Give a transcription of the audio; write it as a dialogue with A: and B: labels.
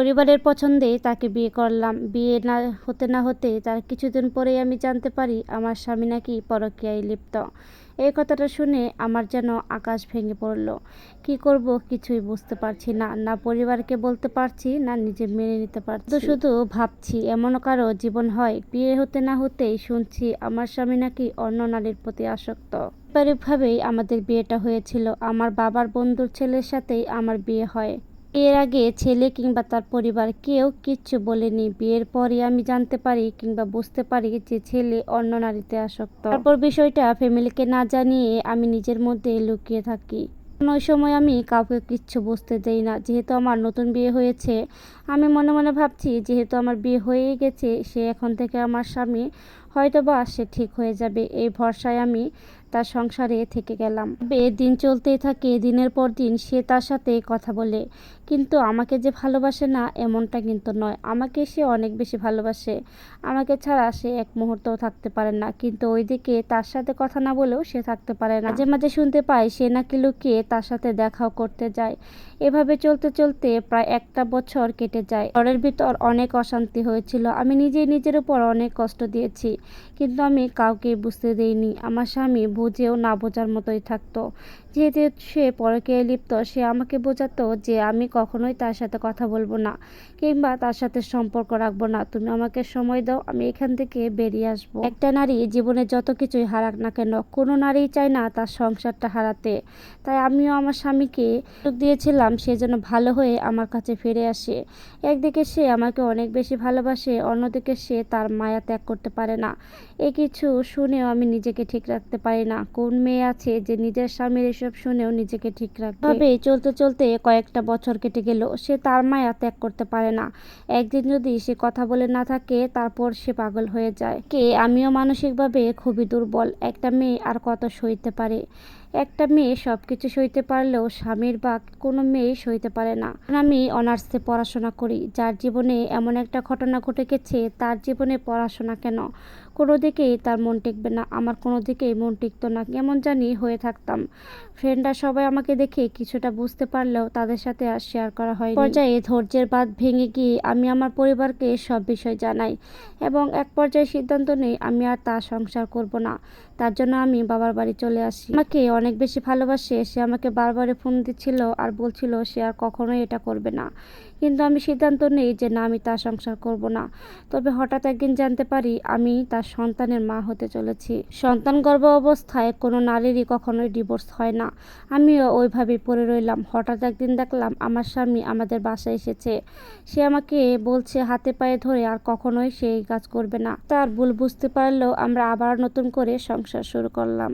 A: পরিবারের পছন্দে তাকে বিয়ে করলাম। বিয়ে না হতে না হতে তার কিছুদিন পরেই আমি জানতে পারি আমার স্বামী নাকি পরকীয়ায় লিপ্ত। এই কথাটা শুনে আমার যেন আকাশ ভেঙে পড়ল। কি করব কিছুই বুঝতে পারছি না। না পরিবারকে বলতে পারছি না নিজে মেনে নিতে পারছি। শুধু শুধু ভাবছি এমন কারও জীবন হয়। বিয়ে হতে না হতেই শুনছি আমার স্বামী নাকি অন্য নারীর প্রতি আসক্ত। পারিবারিকভাবেই আমাদের বিয়েটা হয়েছিল। আমার বাবার বন্ধুর ছেলের সাথেই আমার বিয়ে হয়। এর আগে ছেলে কিংবা তার পরিবার কেউ কিচ্ছু বলেনি। বিয়ের পরই আমি জানতে পারি কিংবা বুঝতে পারি যে ছেলে অন্য নারীতে আসক্ত। তারপর বিষয়টা ফ্যামিলিকে না জানিয়ে আমি নিজের মধ্যে লুকিয়ে থাকি। ওই সময় আমি কাউকে কিচ্ছু বুঝতে দেই না। যেহেতু আমার নতুন বিয়ে হয়েছে, আমি মনে মনে ভাবছি যেহেতু আমার বিয়ে হয়ে গেছে, সে এখন থেকে আমার স্বামী হয়তো বা সে ঠিক হয়ে যাবে। এই ভরসায় আমি তার সংসারে থেকে গেলাম। দিন চলতেই থাকে দিনের পর দিন সে তার সাথে কথা বলে। কিন্তু আমাকে যে ভালোবাসে না, এমনটা কিন্তু নয়। আমাকে সে অনেক বেশি ভালোবাসে। আমাকে ছাড়া সে এক মুহূর্তও থাকতে পারে না। কিন্তু ওইদিকে তার সাথে কথা না বলেও সে থাকতে পারে না। মাঝে মাঝে শুনতে পাই, সে নাকি লুকিয়ে তার সাথে দেখাও করতে যায়। এভাবে চলতে চলতে প্রায় একটা বছর কেটে যায়। ঘরের ভিতর অনেক অশান্তি হয়েছিল। আমি নিজেই নিজের উপর অনেক কষ্ট দিয়েছি। কিন্তু আমি কাউকে বুঝতে দেইনি। আমার স্বামী বুঝেও না বোঝার মতোই থাকতো। যেহেতু সে পরকে লিপ্ত, সে আমাকে বোঝাতো যে, আমি কখনোই তার সাথে কথা বলব না কিংবা তার সাথে সম্পর্ক রাখব না। তুমি আমাকে সময় দাও, আমি এখান থেকে বেরিয়ে আসব। একটা নারী জীবনে যত কিছুই হারাক না কেন, কোনো নারী চায় না তার সংসারটা হারাতে। তাই আমিও আমার স্বামীকে দিয়েছিলাম সে যেন ভালো হয়ে আমার কাছে ফিরে আসে। একদিকে সে আমাকে অনেক বেশি ভালোবাসে, অন্যদিকে সে তার মায়া ত্যাগ করতে পারে না। এ কিছু শুনেও আমি নিজেকে ঠিক রাখতে পারি না। কোন মেয়ে আছে যে নিজের স্বামীর এসব শুনেও নিজেকে ঠিক রাখবে? তবে চলতে চলতে কয়েকটা বছর কেটে গেল, সে তার মায়া ত্যাগ করতে পারে না। একদিন যদি সে কথা বলে না থাকে, তারপর সে পাগল হয়ে যায়। কে? আমিও মানসিকভাবে খুবই দুর্বল, একটা মেয়ে আর কত সইতে পারে? একটা মেয়ে সব কিছু সইতে পারলেও স্বামীর বা কোনো মেয়ে সইতে পারে না। আমি অনার্সে পড়াশোনা করি, যার জীবনে এমন একটা ঘটনা ঘটে গেছে, তার জীবনে পড়াশোনা কেন? কোনো দিকেই তার মন টিকবে না, আমার কোনো দিকেই মন টিকতো না, কেমন জানি হয়ে থাকতাম। ফ্রেন্ডরা সবাই আমাকে দেখে কিছুটা বুঝতে পারলেও তাদের সাথে আর শেয়ার করা হয় পর্যায়ে ধৈর্যের বাদ ভেঙে গিয়ে আমি আমার পরিবারকে সব বিষয় জানাই এবং এক পর্যায়ে সিদ্ধান্ত নেই, আমি আর তার সংসার করব না। তার জন্য আমি বাবার বাড়ি চলে আসি। আমাকে অনেক বেশি ভালোবাসে। সে আমাকে বারবারে ফোন দিচ্ছিল আর বলছিল সে আর কখনোই এটা করবে না। কিন্তু আমি সিদ্ধান্ত নেই যে না, আমি তার সংসার করব না। তবে হঠাৎ একদিন জানতে পারি আমি তার সন্তানের মা হতে চলেছি। সন্তান গর্ভ অবস্থায় কোনো নারীরই কখনোই ডিভোর্স হয় না। আমিও ওইভাবেই পড়ে রইলাম। হঠাৎ একদিন দেখলাম আমার স্বামী আমাদের বাসায় এসেছে। সে আমাকে বলছে, হাতে পায়ে ধরে আর কখনোই সে এই কাজ করবে না। তার ভুল বুঝতে পারলেও আমরা আবার নতুন করে সংসার শুরু করলাম।